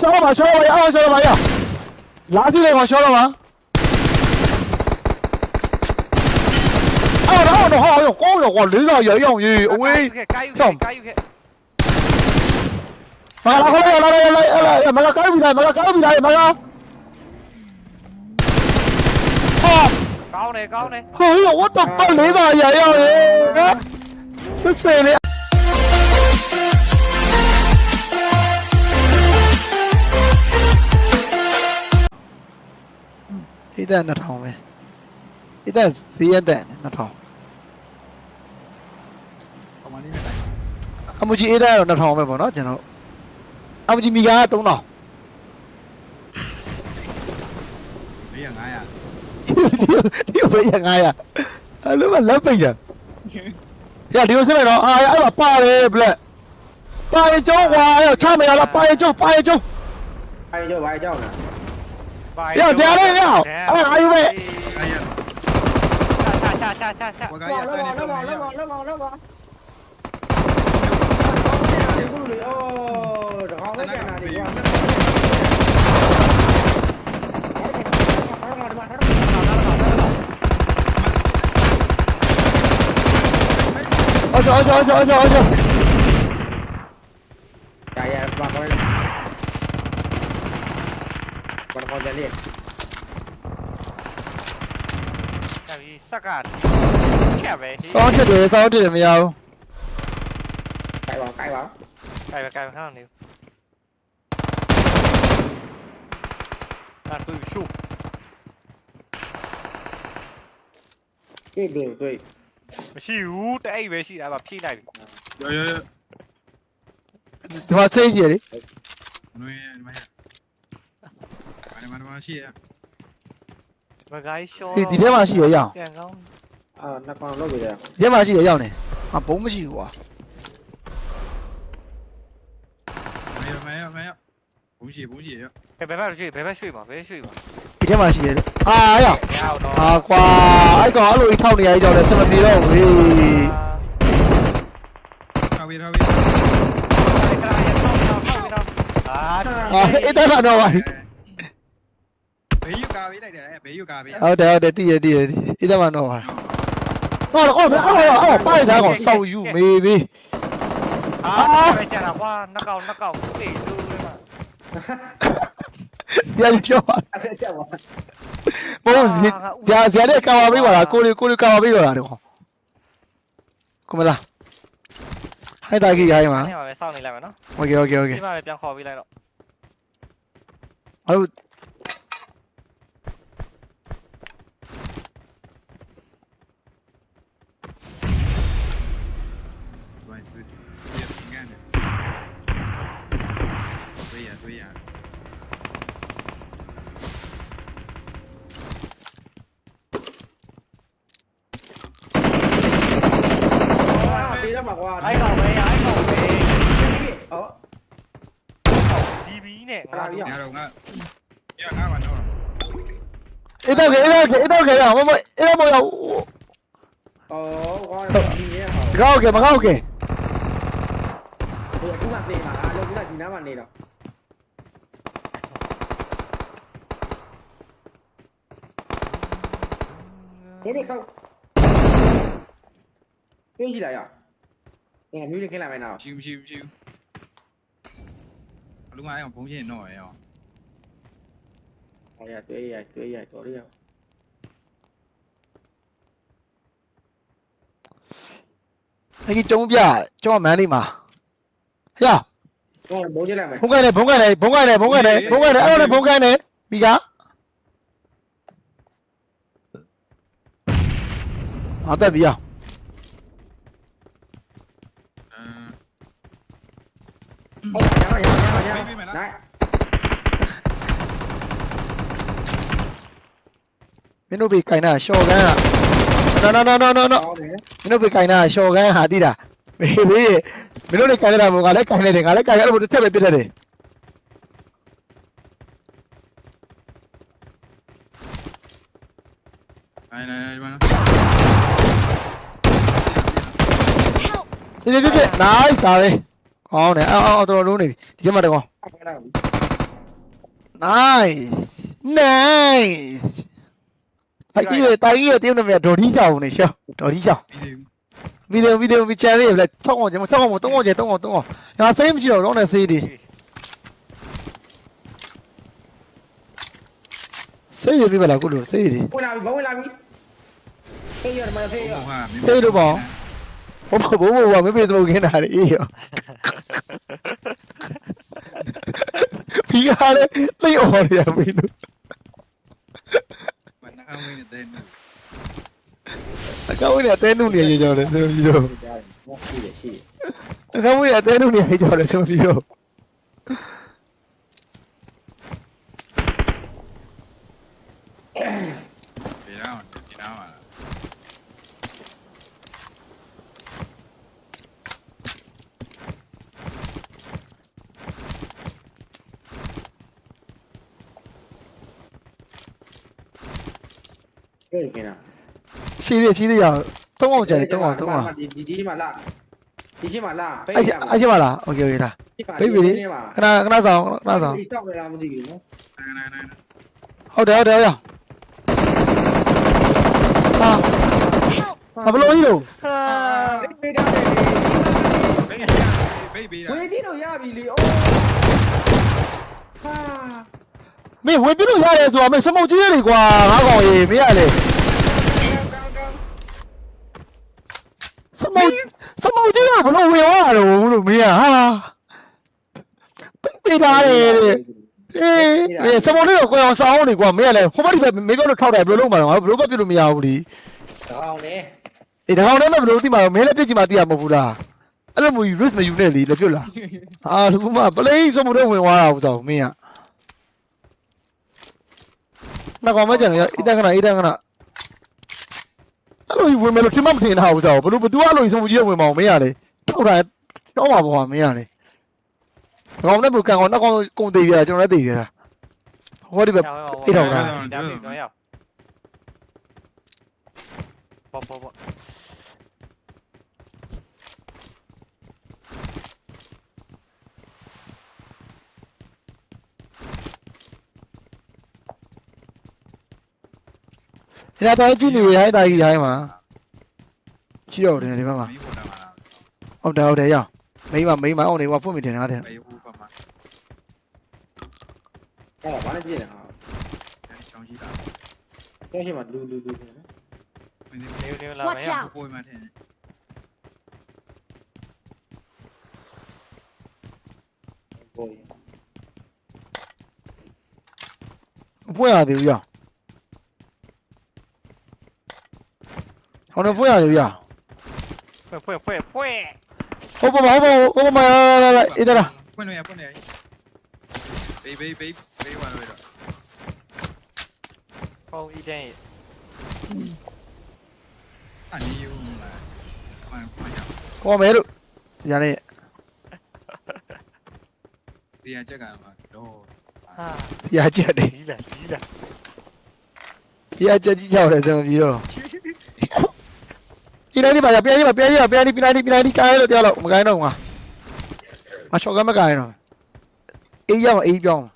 ရှော့ပါရှော့ပါရအောင်ရှော့ပါရလာကြည့်လေကောင်ရှော့တော့ပါအော်တော့တော့ဟောရောကောင်းရောကွာလေးစားရရအောင်ရေးအဝေးကာယူခဲ့ကာယူခဲ့မလာခေါ်လာလာလာလာမလာကောင်းပြီလားမလာကောင်းပြီလားမလာဟာကောင်းတယ်ကောင်းတယ်ဟောရော what the fuck လေးစားရရအောင်ရေး အိတ်တက်2000ပဲအိတ်တက်ဈေးရက်တက်2000ပမာဏနဲ့တိုင်အမကြီးအိတ်တက်ကတော့2000ပဲပေါ့နော်ကျွန်တော်အမကြီးမိသားက3000ဘေးရ900ဒီဘေးရ900အဲ့လိုမလက်ပိတ်ရရဒီလိုဆက်လိုက်တော့အာအဲ့မှာပါတယ်ဘလက်ပါရင်ကျောင်းကွာအဲ့ချမရလားပါရင်ကျောင်းပါရင်ကျောင်းဘာကြောက်ဘာကြောက်လဲ 야, 내 안에 야. 아, 아유 왜? 차차차차차 Một cái nhà tôi này tôi này nhá. เอาเถอะเอาเถอะเอาเถอะเอาเถอะ chạy vào coi Orada ali. Cavi, sacado. Che, velho. Só cho đuổi tao điểm vào. Cãi bóng, cãi bóng. Cãi vào, cãi vào, thằng này. Bạn à, tôi bị sụp. Cái đường tôi. Xíu, tay về chị đã bảo chi này. Rồi, rồi, rồi. Thì hoa chơi gì đấy? Nuôi, nuôi. တာပါဖြည့်လိုက်ပြီ ရောရောရော ဒီမှာစိတ်ကြီးလေ နွေးဒီမှာရဘာမှမရှိရ မဂိုင်းရှော ဒီဒီထဲမှာရှိရရအောင် ပြန်ကောင်း 啊，那光漏给的。 ဒီထဲမှာရှိရရအောင်နေအဘုံမရှိဘူးကွာ မရမရမရဘူးရှိဘူးရှိရ ဘယ်ဘက်ရွှေ့ဘယ်ဘက်ရွှေ့မှာဘယ်ရွှေ့မှာ ဒီထဲမှာရှိရတယ်အာရ မရတော့ အာကွာအဲ့ကောင်အဲ့လိုကြီးထောက်နေရကြတယ်စမပြေတော့ဘူး ထားပြီးထားပြီး အာ အာအဲ့ဒါကတော့ပါ ဘေးယူကာပေးလိုက်တယ်အဲဘေးယူကာပေးဟုတ်တယ်ဟုတ်တယ်တည်ရတည်ရတည်အေးသမနော်ပါဟောဟောဟောဟောပိုက်သားကိုစောက်ယူမေးပြီးအာပဲကြတာကွာနှကောင်နှကောင်သိလို့လေမှာပြန်ကြောက်ပါပြန်ကြောက်ပါဘိုးဇာဇာလေးကာဝပေးပါလားကိုလေးကိုလေးကာဝပေးပါလားတော့ကိုမလားဟိုက်တာကြီးရိုင်းမှာဟိုပဲစောင့်နေလိုက်မယ်နော်โอเคโอเคโอเคဒီမှာပဲပြန်ခေါ်ပေးလိုက်တော့အဲ့ ตัวอย่างพี่ต้องบอกว่าไอ้เข่าไปไอ้เข่าไปเออ Dibine. Ya lo nga. Ya nga man no. Ito đi ito nè, ra đi Mo mo, ito mo ya. Oh, coi đi nhé. Gao ke, magao ke. Ủa, chúng bạn gì mà, à, đâu chúng là gì đó bạn này đâu. 晚对了。我这靠。对起来呀！你看女的看来没呢？ ရှိမရှိမရှိလူမအောင်ဘုံချင်းတော့ရော 哎呀，对呀，对呀，对呀。 အဲ့ဒီတုံးပြကျွန်တော်မန်းလေးမှာဟရ 我摸起来没？ ဘုံကနေဘုံကနေဘုံကနေဘုံကနေဘုံကနေအဲ့တော့ဘုံကနေပြီးက ငါတက်ပြီးအောင်ဟုတ်ရောရောရောရောနိုင်မင်းတို့ဘေးကင်နာရှော့ကန်ဟာနော်နော်နော်နော်နော်မင်းတို့ဘေးကင်နာရှော့ကန်ဟာတိတာမေဘေးမင်းတို့လည်းကင်နေတာမို့ငါလည်းကင်နေတယ်ငါလည်းကင်ရလို့တစ်ချက်ပဲပြစ်တတ်တယ်နိုင်နိုင်နိုင်ဒီမှာနော် ပြပြပြ nice ဒါပဲကောင်းတယ်အော်အော်တော်တော်လုံးနေပြီဒီမှာတကောင်看到。nice nice တိုက်ကြီးရတိုက်ကြီးရတင်းနေမြဒေါ်ဒီကြောင်နေရှောဒေါ်ဒီကြောင်ပြီးသေးဘူးဗီဒီယိုဗီဒီယိုဗီချန်လေးလေထောက်အောင်ကျမထောက်အောင်တုံးအောင်ကျတုံးအောင်တုံးအောင်ညာစိတ်မရှိတော့တော့နဲ့စေးဒီစေးရပြီမလားကိုလိုစေးဒီဝင်လာပြီဘဝင်လာပြီဖေးရမဖေးရဟိုဟာစေးလို့ပေါ့ ဘိုးဘိုးဘိုးဘိုးမမေ့တော့ခင်းတာလေအေးရောဒီကားလေသိအော်ရပြီလို့မနအောင်ဝင်းတဲ့နေအကောင်းနဲ့အသေးနုနေရကြောတယ်ဆိုပြီးတော့ရှိတယ်ရှိတယ်အကောင်းနဲ့အသေးနုနေရကြောတယ်ဆိုပြီးတော့ ဒီတော့ဒီတော့ ကဲကဲနာ ရှိသေးရှိသေးရတုံးအောင်ကျတယ်တုံးအောင်တုံးအောင် ဒီဒီဒီမှာလာဒီရှိမှာလာဖေး အဲ့ ရ အဲ့ရှိမလားโอเคโอเคလားခဏခဏဆောင်ခဏဆောင် ဒီတော့လည်းမသိဘူးနော် နာနာနာ ဟုတ်တယ်ဟုတ်တယ်ဟုတ်ဟာဘလို့ကြီးလို့ ဟာ ဖေးတာ ဘေးဘေး ဝေးပြီးတော့ရပြီလေအိုးဟာ မင်းဝင်ပြလို့ရတယ်ဆိုတော့မင်းစမုတ်ကြီးတွေကွာငါကောင်ရေမင်းရလေ စမုတ်စမုတ်ကြီးကဘလို့ဝင်သွားတာလို့လို့မင်းရဟာပိတ်ထားတယ်တဲ့အေးစမုတ်လေးကိုကိုအောင်ဆောင်းနေကွာမင်းရလေဟိုဘက်ဒီဘက်မင်းပြောလို့ထောက်တယ်ဘယ်လိုလုပ်မှာလဲငါဘယ်လိုမှပြလို့မရဘူးလीကောင်းတယ်အေးဒါကောင်လည်းမဘယ်လိုတိမှာမင်းလည်းပြစ်ကြည့်မှသိရမဟုတ်ဘူးလားအဲ့လိုမျိုး risk မယူနဲ့လीလည်းပြတ်လားဟာလူကပလိစမုတ်လေးဝင်သွားတာဥစားမင်းရနှကောင်မကြံရအီတန်ခဏအီတန်ခဏ အဲ့လိုဝင်မယ်လို့ထင်မှမထင်တာဘူးစားဘလို့ဘသူအဲ့လိုစုံကြီးဝင်မအောင်မင်းရလေထောက်တာတောင်းပါဘောမင်းရလေကောင်နဲ့ဘကန်ကောင်နှက်ကောင်ကုန်သေးရကျွန်တော်လည်းသေးရတာဟောဒီဘက်ဒါပြီတော့ရောက်ပေါ်ပေါ်ပေါ် ဒီလာတိုင်းကြည့်နေရတဲ့တာကြီးရိုင်းမှာကြည့်တော့တယ်ဒီဘက်မှာမီးပေါ်တာမှာဟုတ်တယ်ဟုတ်တယ်ရမိမမိမအောင်နေကဖွင့်မိတယ်နားတယ်ဘေးဟိုပါမှာဟောဘာလဲပြည့်တယ်ဟာချောင်းရှိတာကျဲရှိမှာလူလူလူနော်မင်းနေနေလာ Watch မယ် out! ပေါ်မှာထင်ဟိုဖွင့်ရသေးဘူးရဟောနေဖွ င့်ရသေးဘူးရဖွင့်ဖွင့်ဖွင့်ဟုတ်ပါမဟုတ်ပါဟုတ်ပါမအေးဒါလားပွင့်လို့ရပွင့်နေဘေးဘေးဘေးဘေးဝါလို့တော့ဟောအီတန်အနီးယူမှာမှန်မှန်ကြောက်ခေါ်မယ်လို့ဒီကနေ့တရားချက်ကမှာတော့ဟာရချက်တယ်ဒီလာဒီလာရချက်ကြီးကြောက်တယ်ဆိုပြီးတော့ဒီနေ့ပါပြန်ရပါပြန်ရပြန်ရ play đi bà giờ play đi bà play đi bà play đi play đi play đi cái rồi tiêu rồi mày cái đâu à. mà mà cho cái mày cái rồi y ra mà y vô.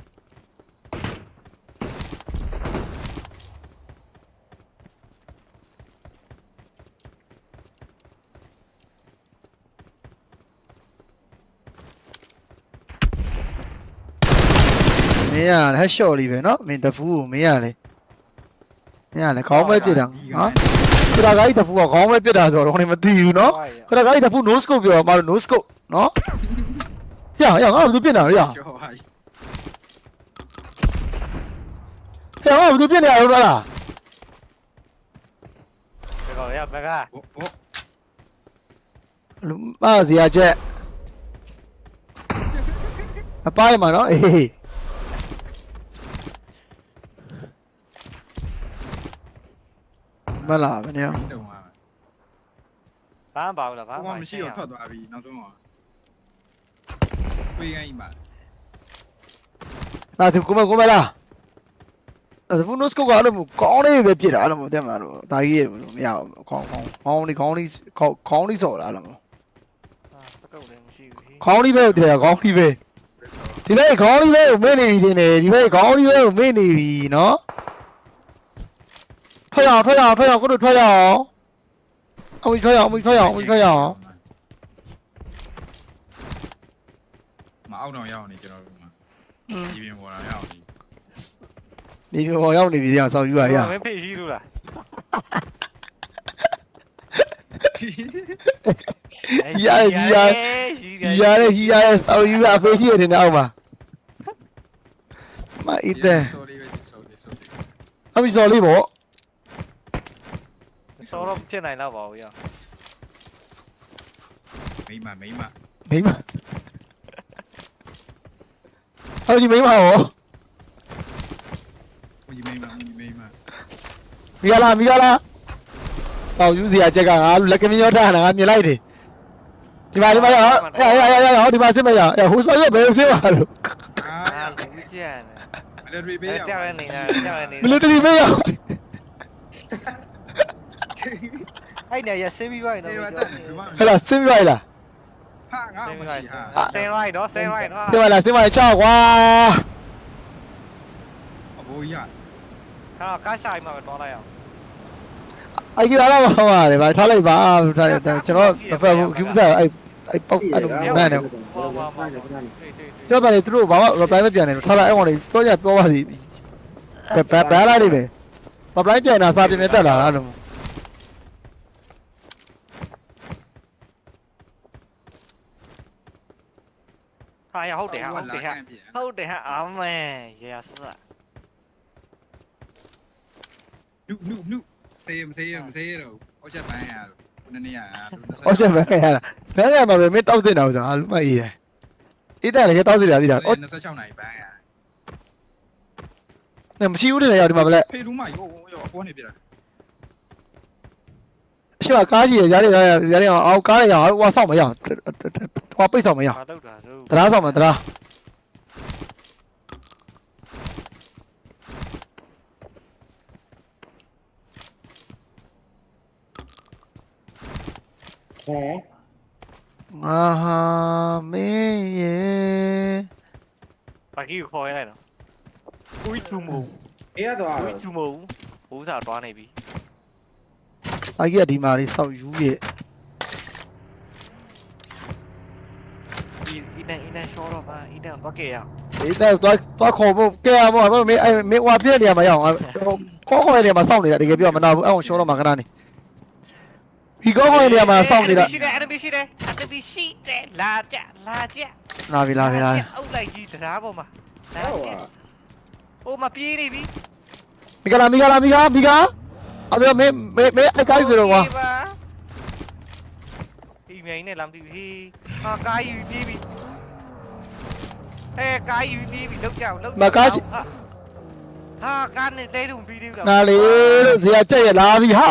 À hết show đi về nó. Mình ta phù mày à đi mày à lại có à, mấy tiền đằng đó ခရကားကြီးတဖူကခေါင်းပဲပြစ်တာဆိုတော့ဟိုနေမသိဘူးနော်ခရကားကြီးတဖူ no scope ပြောတာမအား no scope နော်ရရငါလူပြစ်တာရရငါလူပြစ်နေရတော့လားကောရဘကလူမစရာချက်အပိုင်းမှာနော်အေး မလာဘယ်နေရောတုံးပါဘာမှပါဘူးလားဘာဘာမှမှမရှိတော့ထွက်သွားပြီနောက်ဆုံးတော့ပြေးခိုင်းပါလာသူကိုမကိုမလာအဲ့ဒါဖုန်းစကောကလည်းကောင်းလေးပဲပြစ်တာအဲ့လိုမသိမှာတော့ဒါကြီးရမရဘူးခေါင်းခေါင်းခေါင်းလေးခေါင်းလေးခေါင်းလေးစော်တာအဲ့လိုစကုတ်လည်းမရှိဘူးခေါင်းလေးပဲတည်းခေါင်းလေးပဲတဒီဘက်ခေါင်းလေးပဲကိုမင်းနေပြီရှင်နေဒီဘက်ခေါင်းလေးပဲကိုမင်းနေပြီနော် ထွက်ရအောင်ထွက်ရအောင်ထွက်ရအောင်ကိုတို့ထွက်ရအောင်အမထွက်ရအောင်အမထွက်ရအောင်အမထွက်ရအောင်မအောက်တော့ရောက်နေကျွန်တော်တို့မှာဒီပြင်ပေါ်လာရောက်နေနေမြေပေါ်ရောက်နေပြီတရားဆောက်ယူရရမင်းဖေးရှိလို့လားရရရရရရဆောက်ယူရအဖေရှိရတယ်အောက်မှာမအီတဲ့ sorry ပဲ sorry sorry အမစော်လေးပေါ့ စောတော့ဖြစ်နိုင်တော့ပါဘူးရမိမမိမမိမအော်ဒီမိမဟောဦးကြီးမိမဦးကြီးမိမမိဂလာမိဂလာဆောက်ယူစရာချက်ကငါလက်ကမင်းရောထားတာငါမြင်လိုက်တယ်ဒီမှာဒီမှာရရရရရဒီမှာစစ်မရဟိုဆောက်ရဘယ်စစ်ပါလို့အာအာလူကျန်မလက်တွေပေးတယ်ရကြောက်ရနေလားကြောက်ရနေမလီတရီမရ အဲ့နေရဆေးပြီးပါရင်တော့အေးပြောပါတက်နေဒီမှာဟဲ့လားစစ်ပြလိုက်လားဟာငါဆေးမပြီးပါရှိရင်ဟာဆင်းရိုက်တော့ဆင်းရိုက်တော့စစ်ပါလားစစ်ပါလားချောက်ကွာအဘိုးရခါကားရှိုင်မှာပဲတွားလိုက်အောင်အဲ့ဒီတော့ဟောပါတယ်ဗျာထားလိုက်ပါထားလိုက်ကျွန်တော်မဖက်ဘူးကျူးစားအဲ့အဲ့ပေါက်အဲ့လိုမှန်တယ်ဟောပါပါတွေ့တွေ့ကျွန်တော်ဗာလေသူတို့ဘာမှ reply မပြန်နိုင်ဘူးထားလိုက်အဲ့ကောင်လေးတော့ကြတော့ပါစီဘယ်ဘယ်လာနေလဲ reply ပြန်တာစာပြင်ပြတက်လာလားလို့ ဟာရဟုတ်တယ်ဟာဟုတ်တယ်ဟာဟုတ်တယ်ဟာအမေရေဆဆနုနုနုစေးမစေးမစေးတော့ဟောချက်ပန်းရနည်းနည်းရဟုတ်ချက်ပဲရလားဘယ်ရမှာပဲမင်းတောက်စင်တာဆိုတာလူမအေးတယ်အေးတယ်လေတောက်စင်တာသိတာအော်26နိုင်ပန်းရမရှိဘူးတဲ့ရောက်ဒီမှာဗလက်ဖေလူမရောရောအပေါ်နေပြတာ ရှိပါကားကြီးရရတယ်ရတယ်အောက်ကားရအောင်ဟိုဆောက်မရအောင်ဟိုပိတ်ဆောက်မရအောင်ဟာတော့တာတို့တရားဆောင်မတရားဟဲ့ငါဟာမင်းရဲ့ဘာကြီးခေါ်ရလိုက်တော့ဦးချူမူအေးရတော့ဦးချူမူဘူးစားတွားနေပြီ အကြီးကဒီမှာလေးဆောက်ယူရဲ့ဒီအတန်အတန်ရှောတော့ပါအတန်ဘာကဲရအေးတဲ့သွားသွားခေါ်ဖို့ကဲရမို့မင်းအဲ့မင်းဟွာပြည့်နေရမှာရအောင်ကောခေါ်ရနေမှာစောင့်နေတာတကယ်ပြောမနာဘူးအဲ့အောင်ရှောတော့မှာခဏနေဒီကောခေါ်ရနေမှာစောင့်နေတာရှိတယ်အနဘီရှိတယ်အနဘီရှိတယ်လာကြလာကြလာပြီလာပြီလာပြီအုတ်လိုက်ကြီးတရားပေါ်မှာလာဟုတ်ကြပါအိုးမပြေးနေပြီမိကလာမိကလာမိကမိက အဲ့တော့မင်းမင်းမင်းအဲ့ကားကြီးကတော့ကွာဒီမြိုင်နဲ့လမ်းတီဟေးဟာကားယူပြေးပြီဟဲ့ကားယူပြေးပြီလောက်ကြအောင်လောက်ဟာကားနဲ့လဲတုံပြီးသေးဘူးနာလေလို့ဇေယျကြက်ရလာပြီဟာ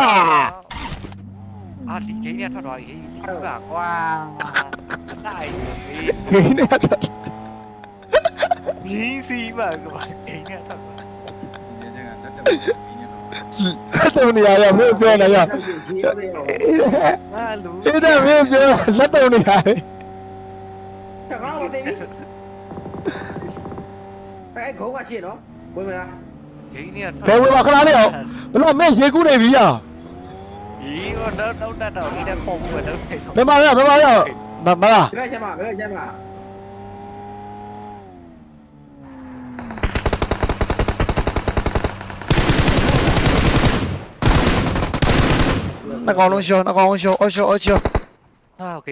အာဒီဂိမ်းနဲ့ထွက်သွားပြီဟေးလူကကွာလိုက်ပြီခင်းနေ တော့မြင်းစီပါကွာဂိမ်းနဲ့ထွက်သွားဒီကတတ်တယ်ပြင်းနေတော့လက်တုံနေရရမင်းပြောနေရဟာလူအေးတဲ့မင်းပြောလက်တုံနေရတယ်တကားမသိဘူးအဲ့ခေါင်းကရှိနော်ဝင်မလားဂိမ်းနဲ့ဘယ်ဝင်ပါခဏလေးအောင်ဘလို့မင်းရေကူးနေပြီရဒီတော့တော့တော့တော့ဒီတဲ့ပုံဘူးတော့ထိတ်ဘယ်မှာရဘယ်မှာရမမလားဒီဘက်ချက်မှာဘယ်ဘက်ချက်မှာနှကောင်လုံးရှောနှကောင်လုံးရှောအော်ရှောအော်ရှောဟာဂိမ်း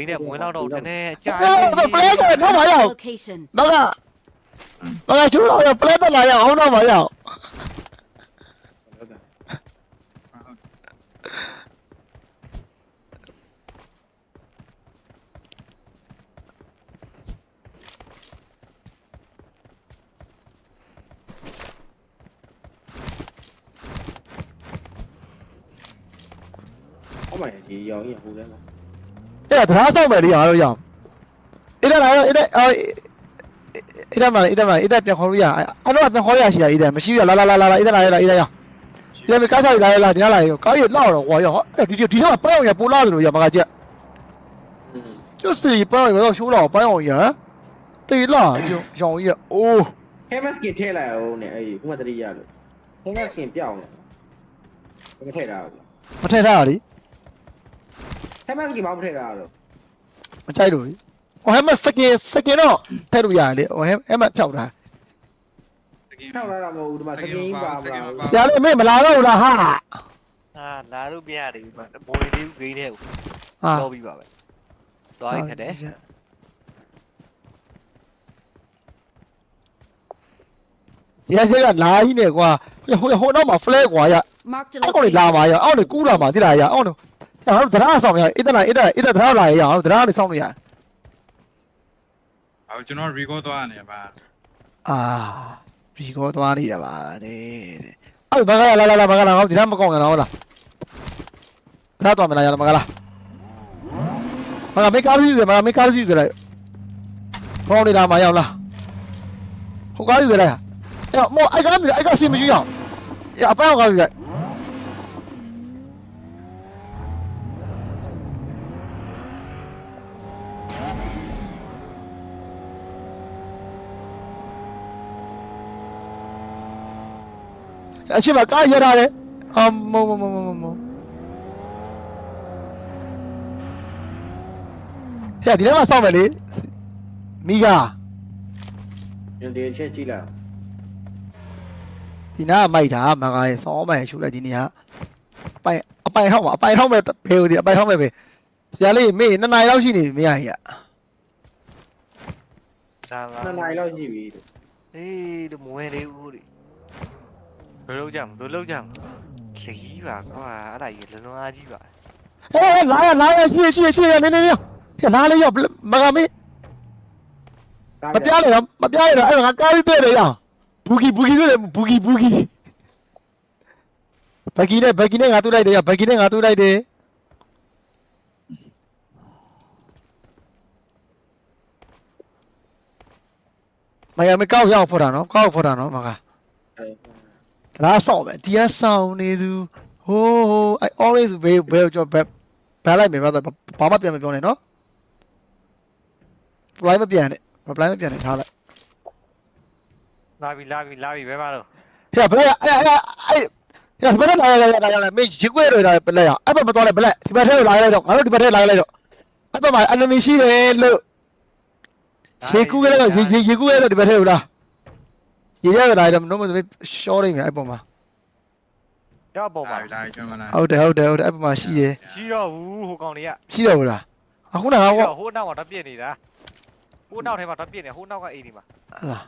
နဲ့ဝင်တော့တော့တနေ့ကြာဘယ်ပလဲကတော့မရအောင် Location. မကမကချိုးတော့ပလဲပလာရအောင်တော့မရအောင်ဟုတ်မယ် ဒီရောင်ကြီးကဟိုထဲမှာအဲ့ဒါတရားဆောင်မယ်လေအားတော့ရအောင်အဲ့ဒါလားအဲ့ဒါအဲ့အဲ့ဒါမှလည်းအဲ့ဒါမှလည်းအဲ့ဒါပြန်ခေါ်လို့ရအဲ့တော့ပြန်ခေါ်ရရှိတာအဲ့ဒါမရှိရလာလာလာလာအဲ့ဒါလားအဲ့ဒါအဲ့ဒါရဒီမှာကားချောက်လာလာဒီလားလာရောကားရလောက်တော့ဟွာရောအဲ့ဒီဒီတော့ပေါအောင်ရပိုလာတယ်လို့ရမကကြက်ကျွတ်စီပေါအောင်ရတော့ရှိုးလာပေါအောင်ရတေလာရောင်ရအိုးဟဲမစကင်ထည့်လိုက်အောင်နဲ့အဲ့ဒီဥမတရိရလို့ဟဲမစကင်ပြောင်းလဲမထည့်တာဘူးမထည့်တာလေ ဟဲမစကင်ဘာမထည့်တာလို့မကြိုက်လို့လေဟိုဟဲမစကင်စကင်တော့ထည့်လို့ရတယ်လေဟိုဟဲဟဲမဖြောက်တာတကယ်ထောက်လာတာမဟုတ်ဘူးဒီမှာစကင်ပါမလားဆရာလေးအမေမလာတော့ဘူးလားဟာအာလာလို့ပြရတယ်ဒီမှာဘိုးလေးဂိမ်းတဲ့ကိုဟာတော့ပြီးပါပဲသွားရင်ခက်တယ်ရရကလာကြီးနေကွာဟိုဟိုတော့မှာ flag ကွာရ Marked a အဲ့ကောင်လေးလာ location. ပါရအောက်နေကူးလာမှာတိလာရအောက်နေ ဟာတို့တရားဆောင်ရအစ်တနာအစ်တအစ်တတရားလာရအောင်တရားနေဆောင်လို့ရအော်ကျွန်တော် record သွားနေပါအာဘီကောသွားနေရပါတဲ့အဲ့မကလာလာလာမကလာဟောဒီနားမကောင်းကြတော့လားခါတော့မလာရမကလာမကမေကားစီးတယ်မကမေကားစီးတယ်လိုက်ဘောင်းနေတာမရောက်လားဟိုကားယူရလိုက်အဲ့မောအဲ့ကားမြအဲ့ကားစီးမရှိအောင်ရအပေါင်းကားယူလိုက် အချင်းမကားရရတယ်အမောမောမောမောမောဟဲ့ဒီထဲမှာစောင့်မယ်လေမိကားညတင်ချက်ကြည့်လိုက်ဒီနားကမိုက်တာမကားရဲ့ဆောင်းမိုင်ရှုလိုက်ဒီနေဟာအပိုင်အပိုင်ထောက်မှာအပိုင်ထောက်မဲ့ဘယ်ဟိုဒီအပိုင်ထောက်မဲ့ပဲဆရာလေးမေးနှစ်နာရီလောက်ရှိနေပြီမရကြီးอ่ะလာလာနှစ်နိုင်လောက်ရှိပြီအေးဒီမွေးလေးဦးလေ ဘယ်လိုကြမဘယ်လိုကြမလီးပါကွာအဲ့ဒါကြီးလုံလုံအားကြီးပါဟဲ့လာရလာရရှိရှိရှိနေနေနေဟဲ့လာလေရောမကားမေးမပြားလေတော့မပြားလေတော့အဲ့ငါကားလေးတဲ့တယ်ရဘူကီဘူကီတွေ့တယ်ဘူကီဘူကီဘက်ကီနဲ့ဘက်ကီနဲ့ငါတွေ့လိုက်တယ်ရဘက်ကီနဲ့ငါတွေ့လိုက်တယ်မရမကောက်ရအောင်ဖော်တာနော်ကောက်ဖော်တာနော်မကား ဒါဆောက်ပဲဒီကဆောင်းနေသူဟိုးဟိုးအဲ orange ဘေးဘေးကြောဘက်ဘက်လိုက်မယ်ဗျာဘာမှပြန်မပြောနဲ့နော် reply မပြန်နဲ့ reply မပြန်နဲ့ထားလိုက်လာပြီလာပြီလာပြီဘယ်မှာတော့ဟဲ့ဘယ်အဲအဲအဲဟဲ့ဘယ်လာလာလာလာလာမေးချစ်ွဲရတာဘယ်လဲအဲ့ဘက်မတော်နဲ့ဘယ်လဲဒီဘက်ထဲလာလိုက်တော့ငါတို့ဒီဘက်ထဲလာလိုက်တော့အဲ့ဘက်မှာ enemy ရှိတယ်လို့ရေကူးကြလိုက်ရေရေကူးရတော့ဒီဘက်ထဲဟုတ်လား ရေရလာတော့နော်မဆိုရှော့နေမယ်အဲ့ပေါ်မှာရောက်ပေါ်ပါလာလာကျွန်တော်လာဟုတ်တယ်ဟုတ်တယ်ဟုတ်တယ်အဲ့ပေါ်မှာရှိတယ်ရှိတော့ဘူးဟိုကောင်တွေကရှိတော့ဘူးလားအခုနကဟောဟိုနောက်မှာတော့ပြစ်နေတာဟိုနောက်ထဲမှာတော့ပြစ်နေဟိုနောက်ကအိမ်ဒီမှာဟလာ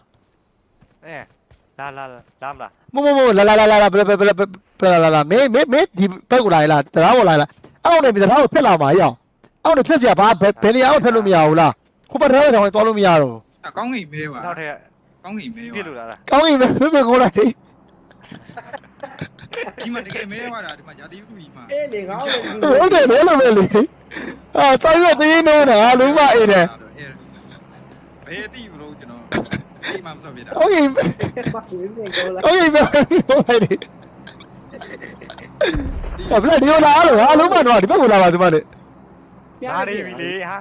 အဲလာလာလာမလားမမမလာလာလာလာလာဘလဘလဘလလာလာမေမေမေဒီဘက်ကိုလာလာတရားကိုလာလာအောက်နေပြီတရားကိုဖက်လာမှာရအောင်အောက်နေဖက်စရာဘာဘယ်နေရာကိုဖက်လို့မရဘူးလားခုဘက်ထဲကတော့သွားလို့မရတော့အကောင်းကြီးမဲပါနောက်ထဲ ကောင်းကြီးမဲပြစ်လို့လာတာကောင်းပြီမေမေကိုလိုက်ဒီမှာတကယ်မဲပါတာဒီမှာယာတီဥကြီးမှာအေးလေငါ့ကိုဟုတ်တယ်လေလို့ပဲလေအာတိုင်းရသေးနေတော့လုံးမအေးတယ်ဘယ်တိဘလို့ကျွန်တော်အိမ်မှာမဆက်ပြတာကောင်းပြီပတ်ဝင်းနေကောလာကောင်းပြီမေကိုလိုက်တယ်ဘလဒီလိုလာလို့ဟာလုံးမတော့ဒီဘက်ကိုလာပါဒီမလေးလာနေပြီလေဟာ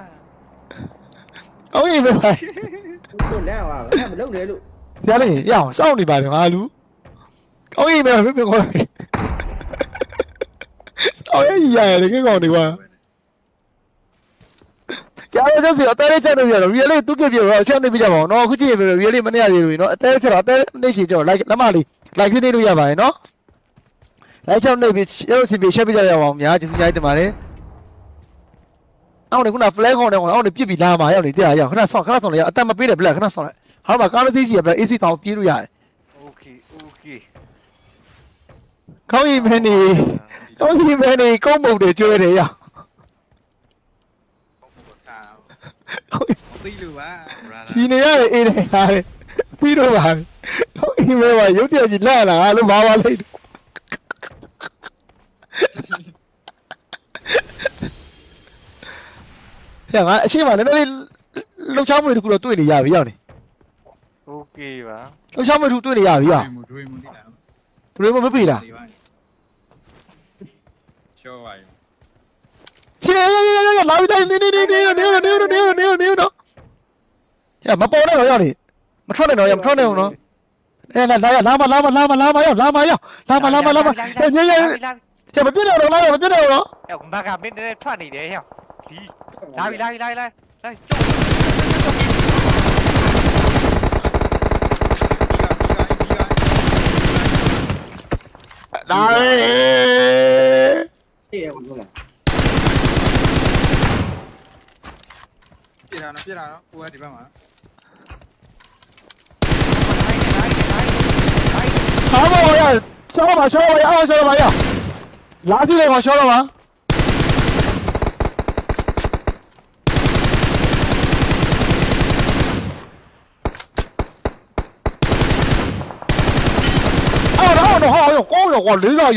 ကောင်းပြီမေကိုလမ်းပါအဲ့မလုပ်နဲ့လို့ရလေရအောင်စောင့်နေပါလေငါလူကောင်းပြီမေမေကိုလိုက်အော်ရရရတယ်ကောင်းနေပါကြားရတဲ့စီအသေးလေးချက်လို့ရတော့ really သူကပြေတော့အချက်နေပြကြပါအောင်နော်အခုကြည့်ရင် really မနေရသေးဘူးနော်အသေးချက်တော့အသေးနေစီကြော like လက်မလေး like ပြနေလို့ရပါတယ်နော် like ချက်နေပြီရုပ်စီပြချက်ပြကြရအောင်များကျေးဇူးများတင်ပါတယ် အောင်နေခုန flag ခေါင်းနဲ့ခေါင်းအောင်နေပြစ်ပြီးလာမှာရောက်နေတရားရောက်ခဏဆောင်ခဏဆောင်လေအတက်မပေးတယ်ဘလက်ခဏဆောင်လိုက်ဟာဘာကားသေးကြီးကဘလက် AC တောင်ပြေးလို့ရတယ် Okay okay ကောင်းရင်မင်းနေကောင်းရင်မင်းနေကုန်းမုံတွေကျွဲတယ်ရောက်ပြီးလို့ပါ brother ဒီနေရတယ်အေးတယ်ဟာတယ်ပြီးတော့ပါကောင်းရင်မင်းကရုပ်တရက်ကြီးလာလာလို့ဘာပါလိမ့် ဟဲ့ငါအရှိမနည်းနည်းလေးလှုပ်ရှားမှုတွေတခုတော့တွေ့နေရပြီရောက်နေ โอเคပါ ။လှုပ်ရှားမှုတွေတွေ့နေရပြီရောက် ဒွေမူတိတာ ။သူတွေမမပြေးလား ချောပါရ ။ဖြေးလာပြီးတိုင်းနေနေနေနေနေနေနေနေနေနေနော် ရမပေါ်နဲ့တော့ရောက်နေမထွက်နဲ့တော့ရမထွက်နဲ့အောင်နော်အဲလာလာလာမလာမလာမလာမရောက်လာမရောက်လာမလာမလာမညညညရမပြည့်တော့လားမပြည့်တော့နော် ဟဲ့မကမင်းတည်းထွက်နေတယ်ဟဲ့ဒီ လာပြီလာပြီလာပြီလာလာကျုပ်လာရေပြည့်ရအောင်လို့လားပြတာနော်ပြတာနော်ကိုကဒီဘက်မှာ ဟာမောရချောပါချောပါရအောင်ချောပါရလာကြည့်လေမချောတော့ပါအော်တော့တော့ဟောရောကောင်းရောကွာလေးစား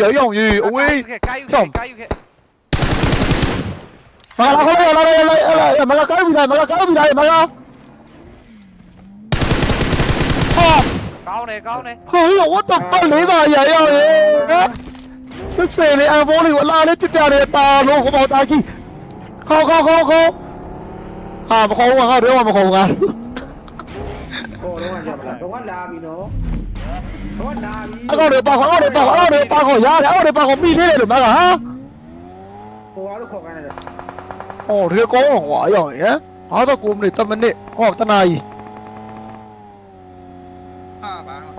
ရရအောင်ရေးအဝေးကာယူခဲ့ကာယူခဲ့မလာခေါ်ရလာလာလာမလာကောင်းပြီလားမလာကောင်းပြီလားမလာဟာကောင်းတယ်ကောင်းတယ်ဟောရော what the fuck လေးစားရရရေးသစ်စေလေးအဘောလေးကိုအလားလေးပြပြနေတာလို့ဟောပါတာကြီးခေါ်ခေါ်ခေါ်ခေါ်ဟာမခေါ်ဘူးငါတော့မခေါ်ဘူးငါဟိုတော့ကကြပါလားတော့လာပြီနော်တော့လာပြီ အကောက်တွေပါခေါ်အကောက်တွေပါခေါ်အကောက်တွေပါခေါ်ရတယ်အကောက်တွေပါခေါ်မိသေးတယ်လို့မကဟာဟိုကတော့ခေါ်ခိုင်းတယ်ဟောဒီကောင်းအောင်ကွာအရောက်ရင်ဟာတော့9မိနစ်10မိနစ်ဟောတနာကြီးဟာဘာနော်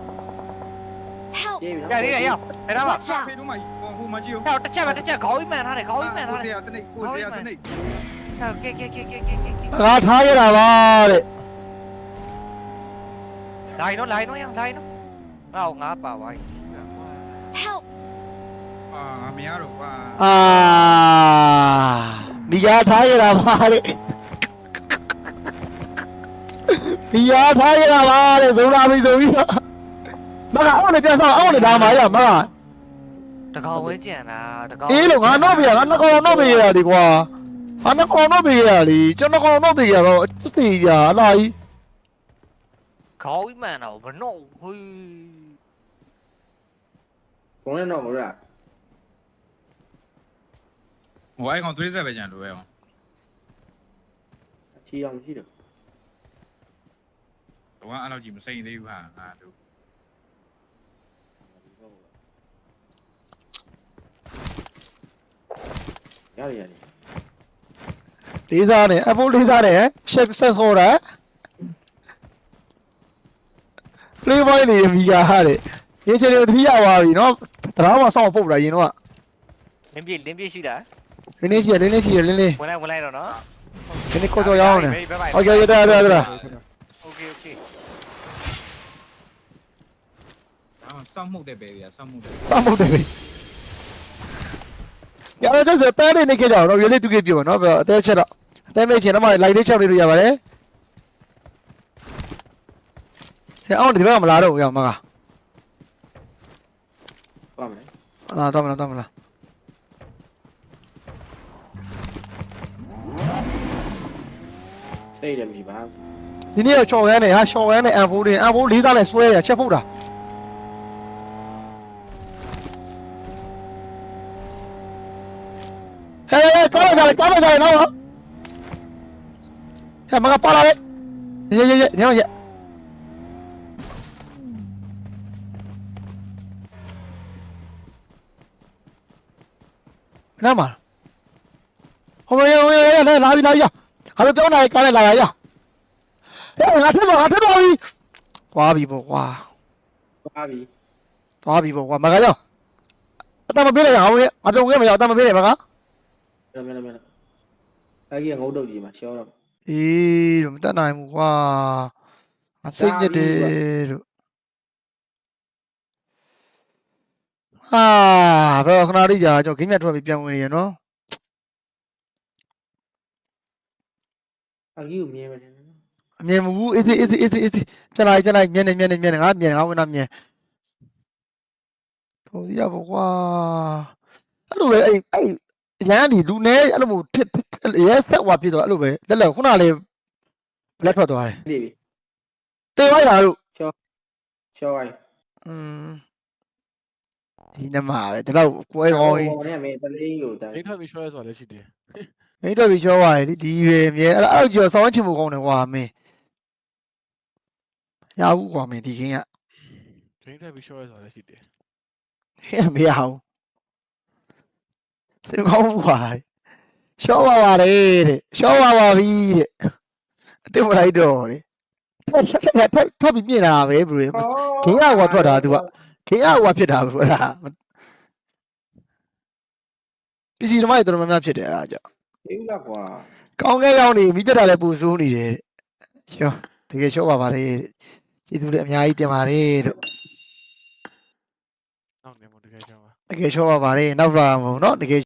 Help! ပြေးပြီနော်ကြရရရအဲ့ဒါမှ Watch out! ဖေးတော့မှဟိုမကြည့်ဟဲ့တစ်ချက်ပဲတစ်ချက်ခေါင်းကြီးမှန်ထားတယ်ခေါင်းကြီးမှန်ထားတယ်ကိုစရာစနိတ်ကိုစရာစနိတ်ဟဲ့ကဲကဲကဲကဲကဲကဲငါထားရတာပါတဲ့ လိုင်းနော်လိုင်းနော်ရလိုင်း နော်ဟောငါပါဝိုင်း Help! အာငါမရတော့ကွာအာမိယာထားရတာပါတဲ့မိယာထားရတာပါတဲ့ဇုံလာပြီဆိုပြီးတော့မကအောက်နေပြန်ဆောင်အောက်နေလာမှာရမကတကောင်ဝဲကြံတာတကောင်အေးလို့ငါတော့ပြရငါနှကောင်တော့ပြရတာဒီကွာငါနှကောင်တော့ပြရတာလေကျွန်တော်နှကောင်တော့ပြရတော့သိသိပြအလားကြီးခေါင်းကြီးမှန်တော့ဘနော့ဟွေး ဘုံနဲ့တော့မရဟိုအိုင်ကောင်သွေးဆက်ပဲကြံလို့ပဲအောင်ချီအောင်ရှိတယ်တော့အဲ့လောက်ကြီးမစိမ့်သေးဘူးဟာငါတို့ရတယ်ရတယ်လေးစားတယ်အဖိုးလေးစားတယ်ရှက်ဆက်ခေါ်တာလေးပိုင်းနေမိကဟာတဲ့ ရင်းချင်တွေတတိယဝါပြီနော်တရားမှာစောင့်ပုတ်တာရင်တော့ လင်းပြလင်းပြရှိတာ လင်းလေးရှိရလင်းလေးရှိရလင်းလေး ဝင်လိုက်ဝင်လိုက်တော့နော် လင်းလေးကိုကြော်ရအောင်လေโอเคโอเคဒါဒါဒါ โอเคโอเค ဒါမှစောင့်မှုတ်တဲ့ပဲဗျာစောင့်မှုတ်တဲ့ စောင့်ပုတ်တယ်ပြီရတော့ကျတဲ့တဲ့နေကြကြတော့ရလေးတူကြပြောနော်အသေးချက်တော့အသေးမေးချင်တော့လိုက်လေးချက်လေးလို့ရပါတယ်ဟဲ့အောင်ဒီဘက်ကမလာတော့ဘူးရမက ပါမယ်အာတော့မလားတော့မလားစိတ်တယ်မရှိပါဒီနေ့တော့ချော်ရမ်းနေဟာချော်ရမ်းနေအန်ဖိုးတွေအန်ဖိုးလေးသားနဲ့ဆွဲရချက်ဖုတ်တာဟဲ့ကောင်းကြတ ယ်ကောင်းကြတယ်နော်ဟဲ့မကပါလာလေရေရေရေညောရေနားမဟိုရေဟိုရေလာလာပြီလာပြီဟာလို့ပြောနေကားနဲ့လာရရဟဲ့ငါထက်ပါငါထက်ပါပြီသွားပြီပေါ့ကွာပါပြီသွားပြီပေါ့ကွာမကကြောအတမပေးလိုက်ရအောင်ရေအတုံခဲ့မရအတမပေးလိုက်မကမင်းမင်းမင်းအဲ့ကြီးငုတ်တုတ်ကြီးမှာရှောတော့အေးတော့မတတ်နိုင်ဘူးကွာငါစိတ်ညစ်တယ်လို့ ဟာဘယ်ခဏလေးကြာကျွန်တော်ဂိမ်းမြတ်ထွက်ပြီးပြန်ဝင်နေရနော်အဲ့ကြီးကိုမြင်မယ်အမြင်မဘူးအေးစေးအေးစေးအေးစေးအေးစေးပြန်လိုက်ပြန်လိုက်မြင်နေမြင်နေမြင်နေငါမြင်ငါဝင်တော့မြင်တော်စီရပေါ့ကွာအဲ့လိုပဲအဲ့အဲ့ရန်ဒီလူနေအဲ့လိုမျိုးထစ်ရဲဆက်ဝါပြတော့အဲ့လိုပဲလက်လက်ခုနလေးလက်ထွက်သွားတယ်ဒီပြီတေးလိုက်တာတို့ရှောရိုင်းอืม ဒီနမှာပဲဒီတော့ကိုယ်ကောင်းကြီးဟိုနဲ့မင်းတလေးကိုတန်းအိတ်ထွက်ပြီး short ဆိုတာလည်းရှိတယ်မိတော့ပြီးချောသွားတယ်လေဒီပဲမြဲအဲ့အဲ့ကျော်ဆောင်းချင်မှုကောင်းတယ်ကွာမင်းရဘူးကွာမင်းဒီခင်းကဒိန်းတက်ပြီးရှော့ရဆိုတာလည်းရှိတယ်ခင်းကမရဘူးစေကောင်းဘူးကွာရှော့ပါပါလေတဲ့ရှော့ပါပါပြီတဲ့အစ်မလိုက်တော့တဲ့ထပ်ထပ်ထပ်ထပ်ပြီးမြင်လာပဲဘယ်လိုခင်းကကွာထွက်တာ तू က ခင်ဗျားဟိုဖြစ်တာဘယ်လားပစ္စည်းဓမ္မတွေတော်တော်များများဖြစ်တယ်အဲ့ဒါကြောင့်အေးလားကွာကောင်းကဲရောက်နေမိပြတ်တာလည်းပူဆိုးနေတယ်ရှောတကယ်ရှော့ပါပါလေကျေးဇူးလည်းအများကြီးတင်ပါတယ်လို့နောက်နေမို့တကယ်ရှော့ပါတကယ်ရှော့ပါပါလေနောက်လာမို့နော်တကယ်